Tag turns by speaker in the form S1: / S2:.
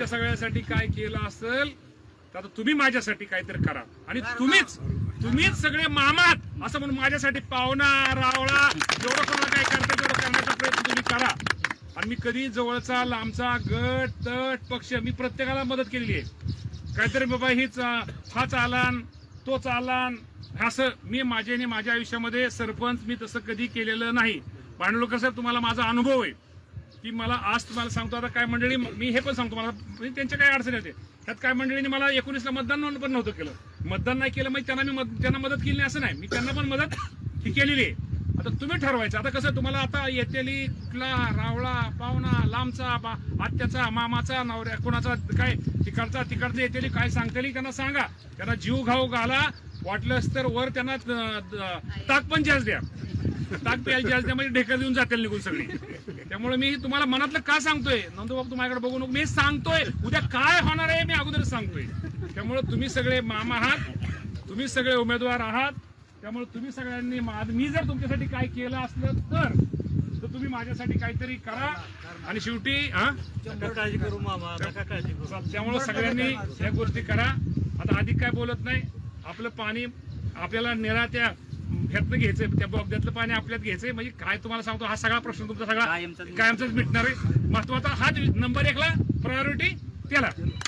S1: तुमच्या सगळ्यासाठी काय केलं असेल तर आता तुम्ही माझ्यासाठी काहीतरी करा. आणि तुम्हीच तुम्हीच सगळे मामात असं म्हणून माझ्यासाठी पाहुणा रावळा जेवढं कोणाला काय करता तेवढं करण्याचा प्रयत्न तुम्ही करा. आणि मी कधी जवळचा लांबचा गट तट पक्ष मी प्रत्येकाला मदत केलेली आहे. काहीतरी बाबा हीच हा चालान तो चालान असं मी माझ्या आणि माझ्या आयुष्यामध्ये सरपंच मी तसं कधी केलेलं नाही. भांडलोकर साहेब तुम्हाला माझा अनुभव आहे. की मला आज तुम्हाला सांगतो आता काय मंडळी मी हे पण सांगतो मला म्हणजे त्यांच्या काय अडचणी होते त्यात काय मंडळीने मला एकोणीसला मतदान पण नव्हतं केलं. मतदान नाही केलं मग त्यांना मी त्यांना मदत केली नाही असं नाही. मी त्यांना पण मदत ही केलेली आहे. आता तुम्ही ठरवायचं. आता कसं तुम्हाला आता येतेली कुठला रावळा पाहुणा लांबचा बा आत्याचा मामाचा नवऱ्या कोणाचा काय तिकडचा तिकडचा येतेली काय सांगतेली त्यांना सांगा. त्यांना जीव घाऊ घाला. वाटलंच तर वर त्यांना ताक पण जास्त द्या. ताक द्या म्हणजे ढेकर देऊन जातील निघून सगळी. त्यामुळे मी तुम्हाला मनातलं का सांगतोय? नंदूबाबू तुम्हाला बघू नको. मी सांगतोय. उद्या काय होणार आहे मी अगोदर सांगतोय. त्यामुळे तुम्ही सगळे मामा आहात. तुम्ही सगळे उमेदवार आहात. त्यामुळे तुम्ही सगळ्यांनी मा- जर तुमच्यासाठी काय केलं असलं तर तर तुम्ही माझ्यासाठी काहीतरी करा. आणि शेवटी हा?
S2: काळजी करू मामा काळजी करू.
S1: त्यामुळे सगळ्यांनी या गोष्टी करा. आता अधिक काय बोलत नाही. आपलं पाणी आपल्याला निरा त्या ह्यातनं घ्यायचंय त्या बोगद्यातलं पाणी आपल्यात घ्यायचंय. म्हणजे काय तुम्हाला सांगतो हा सगळा प्रश्न तुमचा सगळा
S2: कायमचाच
S1: मिटणार आहे. महत्त्वाचा हाच नंबर एकला प्रायोरिटी त्याला. हा